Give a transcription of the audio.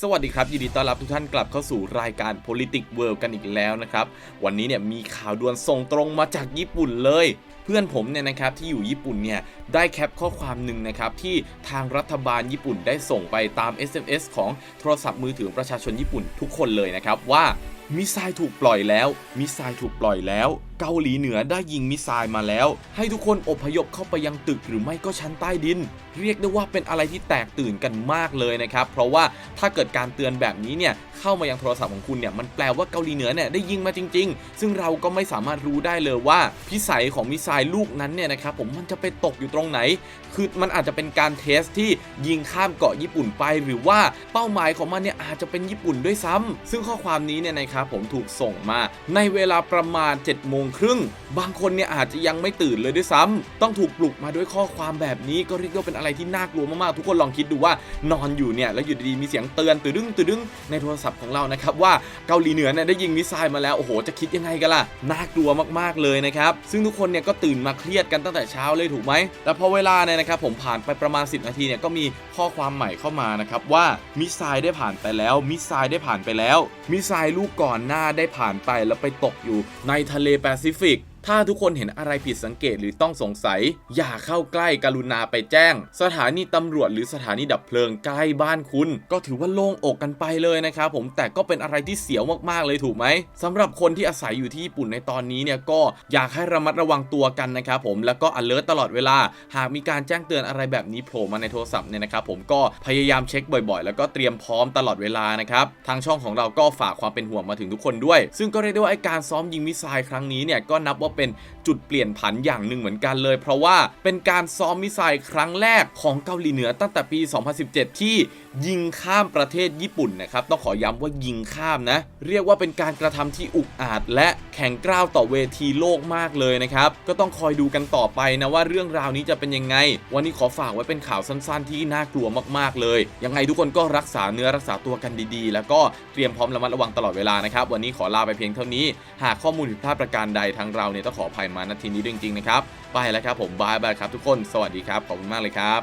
สวัสดีครับ ยินดีต้อนรับทุกท่านกลับเข้าสู่รายการ Politics World กันอีกแล้วนะครับ วันนี้เนี่ยมีข่าวด่วนส่งตรงมาจากญี่ปุ่นเลย เพื่อนผมเนี่ยนะครับที่อยู่ญี่ปุ่นเนี่ยได้แคปข้อความหนึ่งนะครับที่ทางรัฐบาลญี่ปุ่นได้ส่งไปตาม SMS ของโทรศัพท์มือถือประชาชนญี่ปุ่นทุกคนเลยนะครับว่ามิสไซล์ถูกปล่อยแล้วมิสไซล์ถูกปล่อยแล้ว เกาหลีเหนือได้ยิงมิสไซล์มาแล้ว ให้ทุกคนอพยพเข้าไปยังตึกหรือไม่ก็ชั้นใต้ดิน เรียกได้ว่าเป็นอะไรที่แตกตื่นกันมากเลยนะครับ เพราะว่าถ้าเกิดการเตือนแบบนี้เนี่ยเข้ามายังโทรศัพท์ของคุณเนี่ยมันแปลว่าเกาหลีเหนือเนี่ยได้ยิงมาจริง ๆ ซึ่งเราก็ไม่สามารถรู้ได้เลยว่าพิสัยของมิสไซล์ลูกนั้นเนี่ยนะครับผมมันจะไปตกอยู่ตรงไหน คือมันอาจจะเป็นการเทสที่ยิงข้ามเกาะญี่ปุ่นไป หรือว่าเป้าหมายของมันเนี่ยอาจจะเป็นญี่ปุ่นด้วยซ้ำซึ่งข้อความนี้เนี่ยนะครับผมถูกส่งมาในเวลาประมาณ7จ็ดโมงครึ่ง บางคนเนี่ยอาจจะยังไม่ตื่นเลยด้วยซ้ำต้องถูกปลุกมาด้วยข้อความแบบนี้ก็เรียกว่าเป็นอะไรที่น่ากลัวมากๆ ทุกคนลองคิดดูว่านอนอยู่เนี่ยแล้วอยู่ดีๆมีเสียงเตือนตื่นดึงตื่นดึงในโทรศัพท์ของเรานะครับว่าเกาหลีเหนือเนี่ยได้ยิงมิสไซล์มาแล้วโอ้โหจะคิดยังไงกันล่ะน่ากลัวมากๆเลยนะครับซึ่งทุกคนเนี่ยก็ตื่นมาเครียดกันตั้งแต่เช้าเลยถูกไหมแต่พอเวลาเนี่ยนะครับผมผ่านไปประมาณ 10 นาทีเนี่ยก็มีข้อความใหม่เข้ามานะครับว่ามิสไซล์ได้ผ่านไปแล้วมิสไซล์ได้ผ่านไปแล้วมิสไซล์ลูกก่อนหน้าได้ผ่านไปแล้วไปตกอยู่ในทะเลแปซิฟิกถ้าทุกคนเห็นอะไรผิดสังเกตหรือต้องสงสัย อย่าเข้าใกล้กรุณาไปแจ้ง สถานีตำรวจหรือสถานีดับเพลิงใกล้บ้านคุณ ก็ถือว่าโล่งอกกันไปเลยนะครับผมแต่ก็เป็นอะไรที่เสียวมากๆเลยถูกไหมสำหรับคนที่อาศัยอยู่ที่ญี่ปุ่นในตอนนี้เนี่ยก็อยากให้ระมัดระวังตัวกันนะครับผมแล้วก็ alert ตลอดเวลา หากมีการแจ้งเตือนอะไรแบบนี้โผล่มาในโทรศัพท์เนี่ยนะครับผมก็พยายามเช็คบ่อยๆ แล้วก็เตรียมพร้อมตลอดเวลานะครับทางช่องของเราก็ฝากความเป็นห่วงมาถึงทุกคนด้วย ซึ่งก็เรียกได้ว่าไอการซ้อมยิงมิสไซล์ครั้งนี้เนี่ยก็นับว่าเป็นจุดเปลี่ยนผันอย่างหนึ่งเหมือนกันเลย เพราะว่าเป็นการซ้อมมิสไซล์ครั้งแรกของเกาหลีเหนือตั้งแต่ปี 2017 ที่ยิงข้ามประเทศญี่ปุ่นนะครับต้องขอย้ำว่ายิงข้ามนะ เรียกว่าเป็นการกระทำที่อุกอาจ และแข็งกร้าวต่อเวทีโลกมากเลยนะครับ ก็ต้องคอยดูกันต่อไปนะว่าเรื่องราวนี้จะเป็นยังไง วันนี้ขอฝากไว้เป็นข่าวสั้นๆ ที่น่ากลัวมากๆเลย ยังไงทุกคนก็รักษาเนื้อรักษาตัวกันดีๆ แล้วก็เตรียมพร้อมระมัดระวังตลอดเวลานะครับ วันนี้ขอลาไปเพียงเท่านี้ หากข้อมูลผิดพลาดประการใดทางเราเนี่ยต้องขออภัยมาณทีนี้ด้วยจริงๆนะครับไปแล้วครับผมบายบายครับทุกคน สวัสดีครับขอบคุณมากเลยครับ